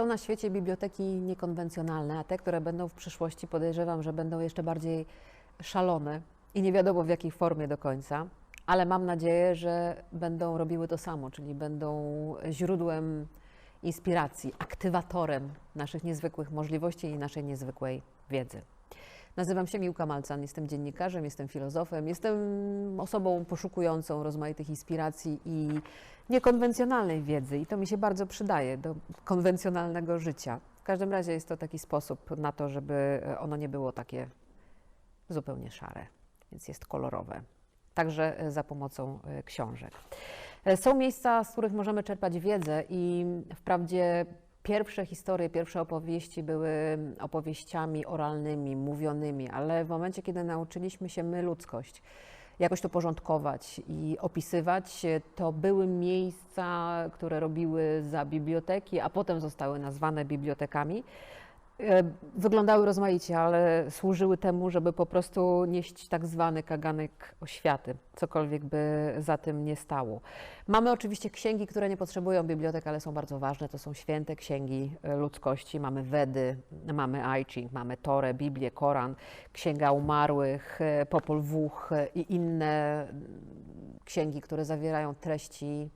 Są na świecie biblioteki niekonwencjonalne, a te, które będą w przyszłości, podejrzewam, że będą jeszcze bardziej szalone i nie wiadomo w jakiej formie do końca, ale mam nadzieję, że będą robiły to samo, czyli będą źródłem inspiracji, aktywatorem naszych niezwykłych możliwości i naszej niezwykłej wiedzy. Nazywam się Miłka Malcan, jestem dziennikarzem, jestem filozofem, jestem osobą poszukującą rozmaitych inspiracji i niekonwencjonalnej wiedzy i to mi się bardzo przydaje do konwencjonalnego życia. W każdym razie jest to taki sposób na to, żeby ono nie było takie zupełnie szare, więc jest kolorowe. Także za pomocą e, książek. E, Są miejsca, z których możemy czerpać wiedzę i wprawdzie pierwsze historie, pierwsze opowieści były opowieściami oralnymi, mówionymi, ale w momencie, kiedy nauczyliśmy się my, ludzkość, jakoś to porządkować i opisywać, to były miejsca, które robiły za biblioteki, a potem zostały nazwane bibliotekami. E, Wyglądały rozmaicie, ale służyły temu, żeby po prostu nieść tak zwany kaganek oświaty, cokolwiek by za tym nie stało. Mamy oczywiście księgi, które nie potrzebują bibliotek, ale są bardzo ważne. To są święte księgi e, ludzkości. Mamy Wedy, mamy I Ching, mamy Torę, Biblię, Koran, Księga Umarłych, e, Popol Vuh i inne księgi, które zawierają treści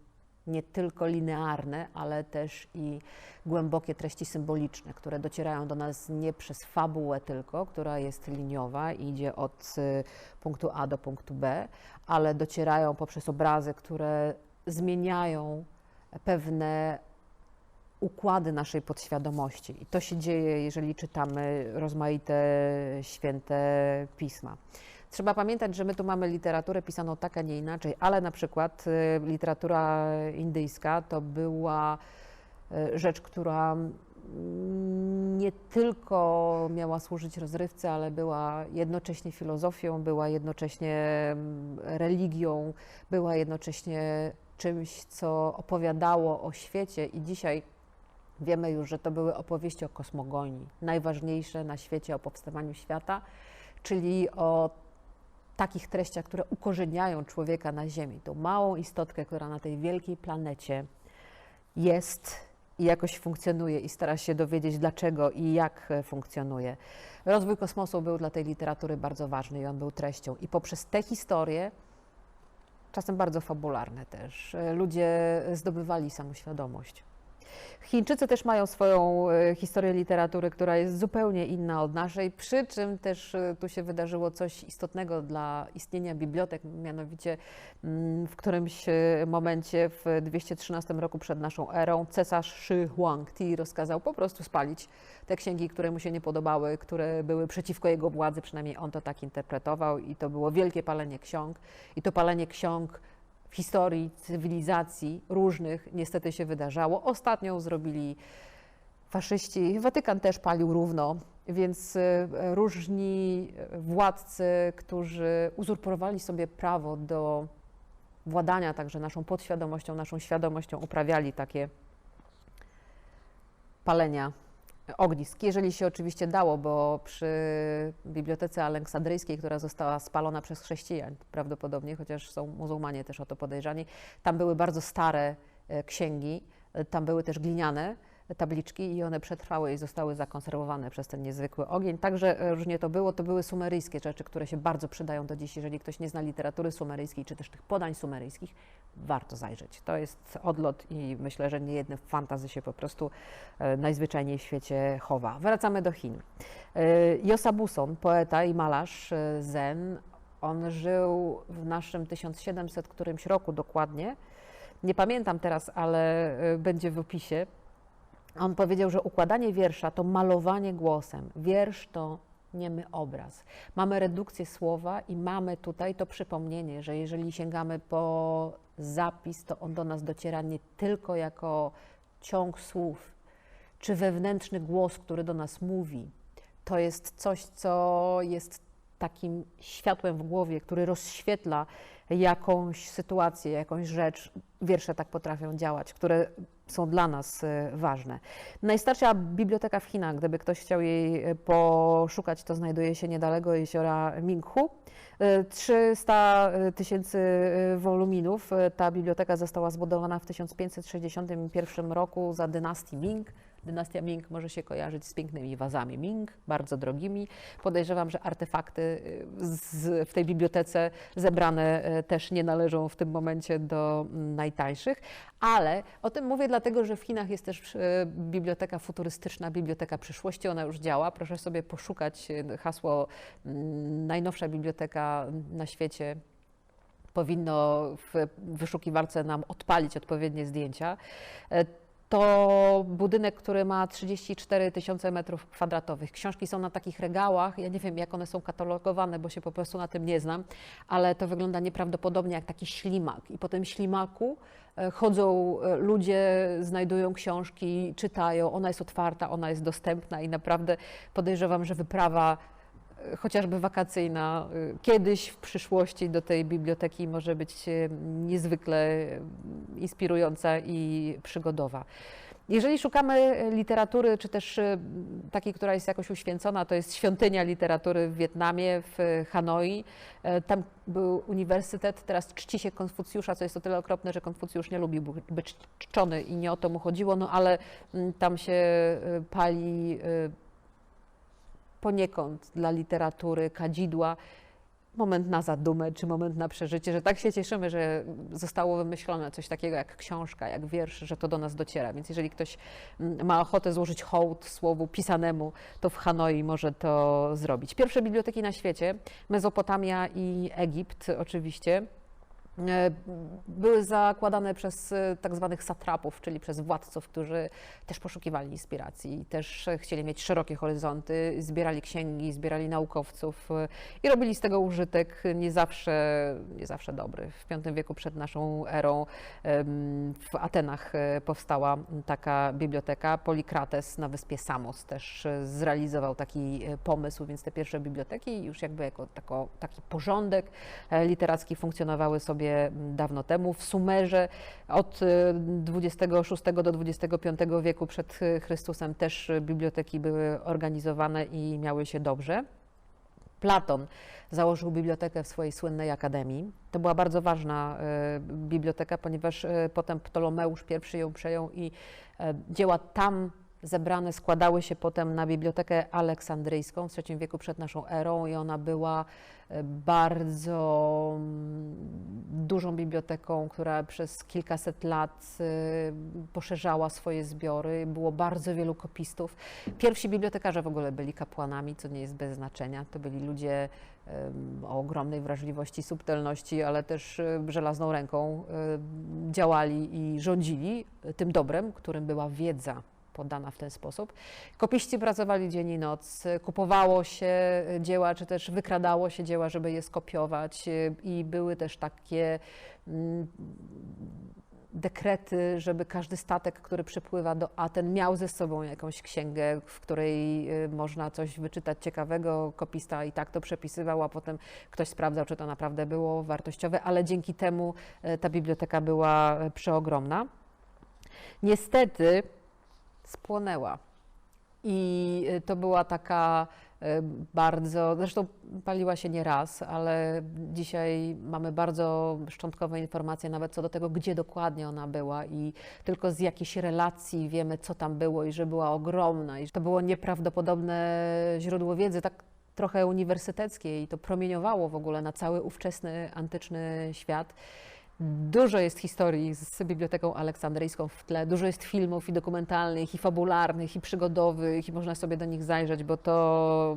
nie tylko linearne, ale też i głębokie treści symboliczne, które docierają do nas nie przez fabułę tylko, która jest liniowa i idzie od y, punktu A do punktu B, ale docierają poprzez obrazy, które zmieniają pewne układy naszej podświadomości. I to się dzieje, jeżeli czytamy rozmaite święte pisma. Trzeba pamiętać, że my tu mamy literaturę pisaną tak, a nie inaczej, ale na przykład y, literatura indyjska to była y, rzecz, która mm, nie tylko miała służyć rozrywce, ale była jednocześnie filozofią, była jednocześnie mm, religią, była jednocześnie czymś, co opowiadało o świecie. I dzisiaj Wiemy już, że to były opowieści o kosmogonii, najważniejsze na świecie o powstawaniu świata, czyli o takich treściach, które ukorzeniają człowieka na Ziemi, tą małą istotkę, która na tej wielkiej planecie jest i jakoś funkcjonuje i stara się dowiedzieć dlaczego i jak funkcjonuje. Rozwój kosmosu był dla tej literatury bardzo ważny i on był treścią. I poprzez te historie, czasem bardzo fabularne też, e, ludzie zdobywali samoświadomość. Chińczycy też mają swoją e, historię literatury, która jest zupełnie inna od naszej, przy czym też e, tu się wydarzyło coś istotnego dla istnienia bibliotek, mianowicie mm, w którymś e, momencie w 213 roku przed naszą erą cesarz Shi Huangti rozkazał po prostu spalić te księgi, które mu się nie podobały, które były przeciwko jego władzy, przynajmniej on to tak interpretował i to było wielkie palenie ksiąg. I to palenie ksiąg historii cywilizacji różnych niestety się wydarzało. Ostatnią zrobili faszyści. Watykan też palił równo, więc e, różni władcy, którzy uzurpowali sobie prawo do władania także naszą podświadomością, naszą świadomością, uprawiali takie palenia ognisk, jeżeli się oczywiście dało, bo przy Bibliotece Aleksandryjskiej, która została spalona przez chrześcijan prawdopodobnie, chociaż są muzułmanie też o to podejrzani, tam były bardzo stare e, księgi, e, tam były też gliniane tabliczki i one przetrwały i zostały zakonserwowane przez ten niezwykły ogień. Także różnie to było. To były sumeryjskie rzeczy, które się bardzo przydają do dziś. Jeżeli ktoś nie zna literatury sumeryjskiej, czy też tych podań sumeryjskich, warto zajrzeć. To jest odlot i myślę, że niejedny fantazy się po prostu e, najzwyczajniej w świecie chowa. Wracamy do Chin. E, Josa Buson, poeta i malarz e, zen, on żył w naszym 1700 którymś roku dokładnie. Nie pamiętam teraz, ale będzie w opisie. On powiedział, że układanie wiersza to malowanie głosem. Wiersz to niemy obraz. Mamy redukcję słowa i mamy tutaj to przypomnienie, że jeżeli sięgamy po zapis, to on do nas dociera nie tylko jako ciąg słów, czy wewnętrzny głos, który do nas mówi. To jest coś, co jest takim światłem w głowie, który rozświetla jakąś sytuację, jakąś rzecz. Wiersze tak potrafią działać, które są dla nas e, ważne. Najstarsza biblioteka w Chinach, gdyby ktoś chciał jej e, poszukać, to znajduje się niedaleko jeziora Minghu. E, 300 tysięcy e, woluminów. Ta biblioteka została zbudowana w 1561 roku za dynastii Ming. Dynastia Ming może się kojarzyć z pięknymi wazami Ming, bardzo drogimi. Podejrzewam, że artefakty y, z, w tej bibliotece zebrane y, też nie należą w tym momencie do mm, najtańszych, ale o tym mówię dlatego, że w Chinach jest też y, biblioteka futurystyczna, biblioteka przyszłości, ona już działa. Proszę sobie poszukać hasło mm, najnowsza biblioteka na świecie powinno w wyszukiwarce nam odpalić odpowiednie zdjęcia. To budynek, który ma 34 tysiące metrów kwadratowych. Książki są na takich regałach. Ja nie wiem, jak one są katalogowane, bo się po prostu na tym nie znam, ale to wygląda nieprawdopodobnie jak taki ślimak. I po tym ślimaku e, chodzą e, ludzie, znajdują książki, czytają. Ona jest otwarta, ona jest dostępna i naprawdę podejrzewam, że wyprawa chociażby wakacyjna, y, kiedyś w przyszłości do tej biblioteki może być y, niezwykle y, inspirująca i przygodowa. Jeżeli szukamy literatury, czy też takiej, która jest jakoś uświęcona, to jest świątynia literatury w Wietnamie, w Hanoi. Tam był uniwersytet, teraz czci się Konfucjusza, co jest o tyle okropne, że Konfucjusz nie lubił być czczony i nie o to mu chodziło, no ale mm, tam się pali poniekąd dla literatury kadzidła moment na zadumę, czy moment na przeżycie, że tak się cieszymy, że zostało wymyślone coś takiego jak książka, jak wiersz, że to do nas dociera. Więc jeżeli ktoś mm, ma ochotę złożyć hołd słowu pisanemu, to w Hanoi może to zrobić. Pierwsze biblioteki na świecie, Mezopotamia i Egipt oczywiście. E, były zakładane przez e, tak zwanych satrapów, czyli przez władców, którzy też poszukiwali inspiracji, też chcieli mieć szerokie horyzonty, zbierali księgi, zbierali naukowców e, i robili z tego użytek nie zawsze, nie zawsze dobry. W V wieku przed naszą erą w Atenach powstała taka biblioteka. Polikrates na wyspie Samos też zrealizował taki pomysł, więc te pierwsze biblioteki już jakby jako tako, taki porządek literacki funkcjonowały sobie sobie dawno temu. W Sumerze od XXVI y, do XXV wieku przed Chrystusem też biblioteki były organizowane i miały się dobrze. Platon założył bibliotekę w swojej słynnej akademii. To była bardzo ważna y, biblioteka, ponieważ y, potem Ptolomeusz I ją przejął i dzieła tam zebrane składały się potem na Bibliotekę Aleksandryjską w III wieku przed naszą erą i ona była e, bardzo mm, dużą biblioteką, która przez kilkaset lat e, poszerzała swoje zbiory. Było bardzo wielu kopistów. Pierwsi bibliotekarze w ogóle byli kapłanami, co nie jest bez znaczenia. To byli ludzie o ogromnej wrażliwości, subtelności, ale też e, żelazną ręką działali i rządzili tym dobrem, którym była wiedza podana w ten sposób. Kopiści pracowali dzień i noc, kupowało się dzieła, czy też wykradało się dzieła, żeby je skopiować i były też takie mm, dekrety, żeby każdy statek, który przypływa do Aten, miał ze sobą jakąś księgę, w której y, można coś wyczytać ciekawego. Kopista i tak to przepisywał, a potem ktoś sprawdzał, czy to naprawdę było wartościowe, ale dzięki temu y, ta biblioteka była y, przeogromna. Niestety spłonęła. I y, to była taka y, bardzo, zresztą paliła się nie raz, ale dzisiaj mamy bardzo szczątkowe informacje nawet co do tego, gdzie dokładnie ona była i tylko z jakiejś relacji wiemy, co tam było i że była ogromna i że to było nieprawdopodobne źródło wiedzy, tak trochę uniwersyteckie i to promieniowało w ogóle na cały ówczesny antyczny świat. Dużo jest historii z Biblioteką Aleksandryjską w tle, dużo jest filmów i dokumentalnych, i fabularnych, i przygodowych, i można sobie do nich zajrzeć, bo to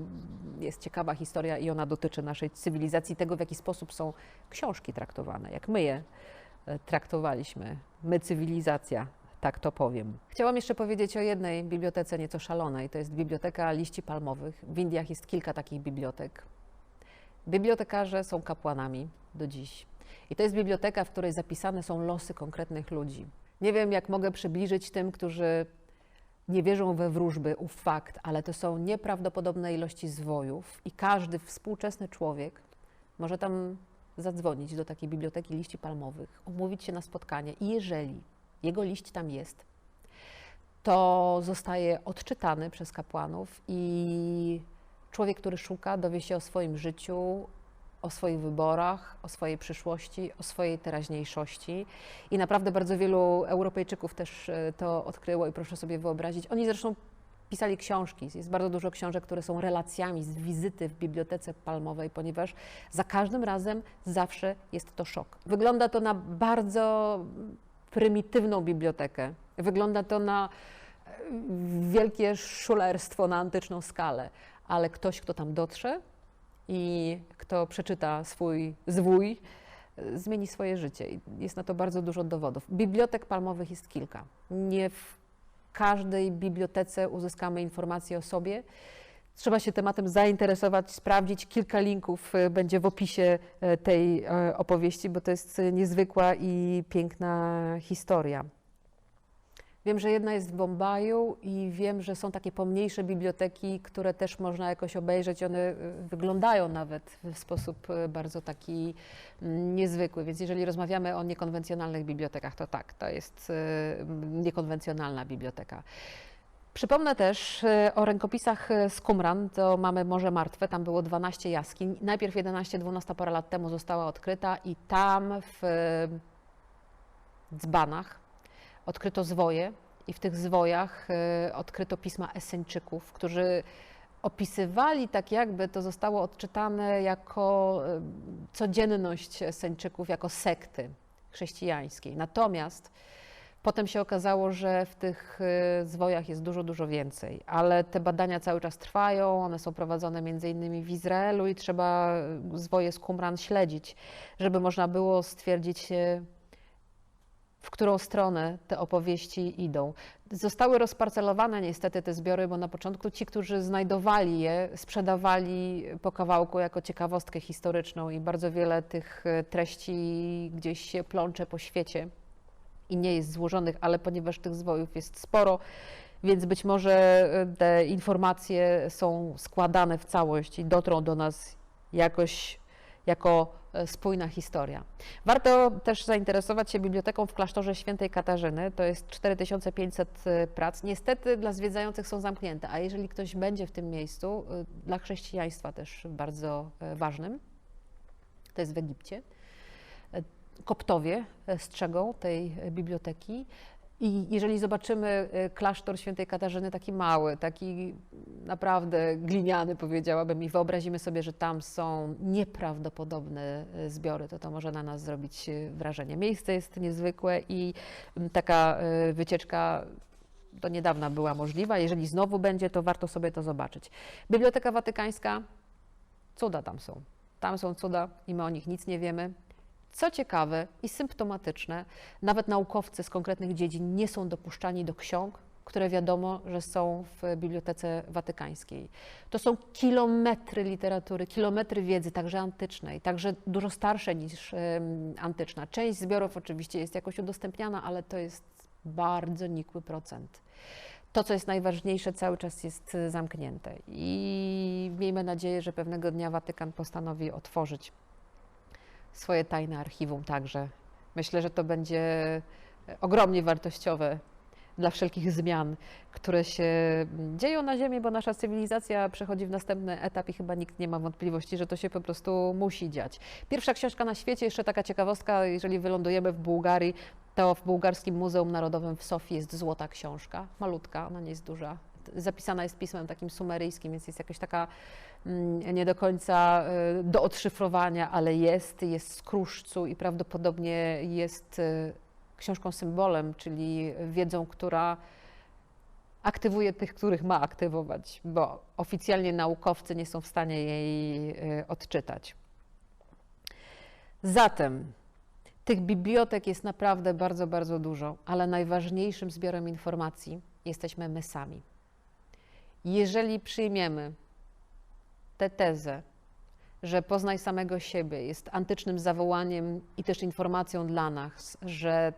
jest ciekawa historia i ona dotyczy naszej cywilizacji, tego w jaki sposób są książki traktowane, jak my je e, traktowaliśmy. My, cywilizacja, tak to powiem. Chciałam jeszcze powiedzieć o jednej bibliotece nieco szalonej. To jest Biblioteka Liści Palmowych. W Indiach jest kilka takich bibliotek. Bibliotekarze są kapłanami do dziś. I to jest biblioteka, w której zapisane są losy konkretnych ludzi. Nie wiem, jak mogę przybliżyć tym, którzy nie wierzą we wróżby, ów fakt, ale to są nieprawdopodobne ilości zwojów i każdy współczesny człowiek może tam zadzwonić do takiej biblioteki liści palmowych, umówić się na spotkanie i jeżeli jego liść tam jest, to zostaje odczytany przez kapłanów i człowiek, który szuka, dowie się o swoim życiu, o swoich wyborach, o swojej przyszłości, o swojej teraźniejszości. I naprawdę bardzo wielu Europejczyków też e, to odkryło i proszę sobie wyobrazić. Oni zresztą pisali książki. Jest bardzo dużo książek, które są relacjami z wizyty w Bibliotece Palmowej, ponieważ za każdym razem zawsze jest to szok. Wygląda to na bardzo prymitywną bibliotekę. Wygląda to na e, wielkie szulerstwo na antyczną skalę, ale ktoś, kto tam dotrze i kto przeczyta swój zwój, e, zmieni swoje życie. Jest na to bardzo dużo dowodów. Bibliotek palmowych jest kilka. Nie w każdej bibliotece uzyskamy informacje o sobie. Trzeba się tematem zainteresować, sprawdzić. Kilka linków e, będzie w opisie e, tej opowieści, bo to jest niezwykła i piękna historia. Wiem, że jedna jest w Bombaju i wiem, że są takie pomniejsze biblioteki, które też można jakoś obejrzeć. One e, wyglądają nawet w sposób e, bardzo taki mm, niezwykły. Więc jeżeli rozmawiamy o niekonwencjonalnych bibliotekach, to tak, to jest e, niekonwencjonalna biblioteka. Przypomnę też o rękopisach z Qumran, to mamy Morze Martwe, tam było 12 jaskiń. Najpierw 11-12 parę lat temu została odkryta i tam w dzbanach odkryto zwoje i w tych zwojach e, odkryto pisma Eseńczyków, którzy opisywali tak jakby to zostało odczytane jako e, codzienność Eseńczyków, jako sekty chrześcijańskiej. Natomiast Potem się okazało, że w tych y, zwojach jest dużo, dużo więcej, ale te badania cały czas trwają, one są prowadzone między innymi w Izraelu i trzeba y, zwoje z Qumran śledzić, żeby można było stwierdzić, y, w którą stronę te opowieści idą. Zostały rozparcelowane niestety te zbiory, bo na początku ci, którzy znajdowali je, sprzedawali po kawałku jako ciekawostkę historyczną i bardzo wiele tych y, treści gdzieś się plącze po świecie i nie jest złożonych, ale ponieważ tych zwojów jest sporo, więc być może e, te informacje są składane w całość i dotrą do nas jakoś jako e, spójna historia. Warto też zainteresować się biblioteką w klasztorze świętej Katarzyny. To jest 4500 prac. Niestety dla zwiedzających są zamknięte, a jeżeli ktoś będzie w tym miejscu, e, dla chrześcijaństwa też bardzo e, ważnym, to jest w Egipcie. E, Koptowie e, strzegą tej e, biblioteki. I jeżeli zobaczymy e, klasztor świętej Katarzyny, taki mały, taki naprawdę gliniany, powiedziałabym, i wyobrazimy sobie, że tam są nieprawdopodobne e, zbiory, to to może na nas zrobić e, wrażenie. Miejsce jest niezwykłe i m, taka wycieczka do niedawna była możliwa. Jeżeli znowu będzie, to warto sobie to zobaczyć. Biblioteka Watykańska, cuda tam są. Tam są cuda i my o nich nic nie wiemy. Co ciekawe i symptomatyczne, nawet naukowcy z konkretnych dziedzin nie są dopuszczani do ksiąg, które wiadomo, że są w Bibliotece Watykańskiej. To są kilometry literatury, kilometry wiedzy, także antycznej, także dużo starsze niż antyczna. Część zbiorów oczywiście jest jakoś udostępniana, ale to jest bardzo nikły procent. To, co jest najważniejsze, cały czas jest e, zamknięte. I miejmy nadzieję, że pewnego dnia Watykan postanowi otworzyć swoje tajne archiwum także. Myślę, że to będzie ogromnie wartościowe dla wszelkich zmian, które się dzieją na Ziemi, bo nasza cywilizacja przechodzi w następny etap i chyba nikt nie ma wątpliwości, że to się po prostu musi dziać. Pierwsza książka na świecie, jeszcze taka ciekawostka, jeżeli wylądujemy w Bułgarii, to w Bułgarskim Muzeum Narodowym w Sofii jest złota książka, malutka, ona nie jest duża. Zapisana jest pismem takim sumeryjskim, więc jest jakaś taka mm, nie do końca y, do odszyfrowania, ale jest, jest z kruszcu i prawdopodobnie jest y, książką symbolem, czyli wiedzą, która aktywuje tych, których ma aktywować, bo oficjalnie naukowcy nie są w stanie jej y, odczytać. Zatem tych bibliotek jest naprawdę bardzo, bardzo dużo, ale najważniejszym zbiorem informacji jesteśmy my sami. Jeżeli przyjmiemy tę tezę, że poznaj samego siebie jest antycznym zawołaniem i też informacją dla nas, że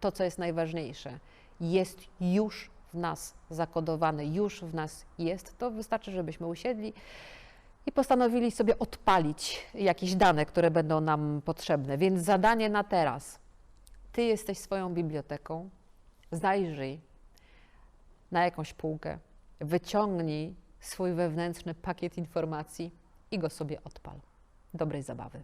to, co jest najważniejsze, jest już w nas zakodowane, już w nas jest, to wystarczy, żebyśmy usiedli i postanowili sobie odpalić jakieś dane, które będą nam potrzebne. Więc zadanie na teraz. Ty jesteś swoją biblioteką, zajrzyj na jakąś półkę, wyciągnij swój wewnętrzny pakiet informacji i go sobie odpal. dobrej zabawy.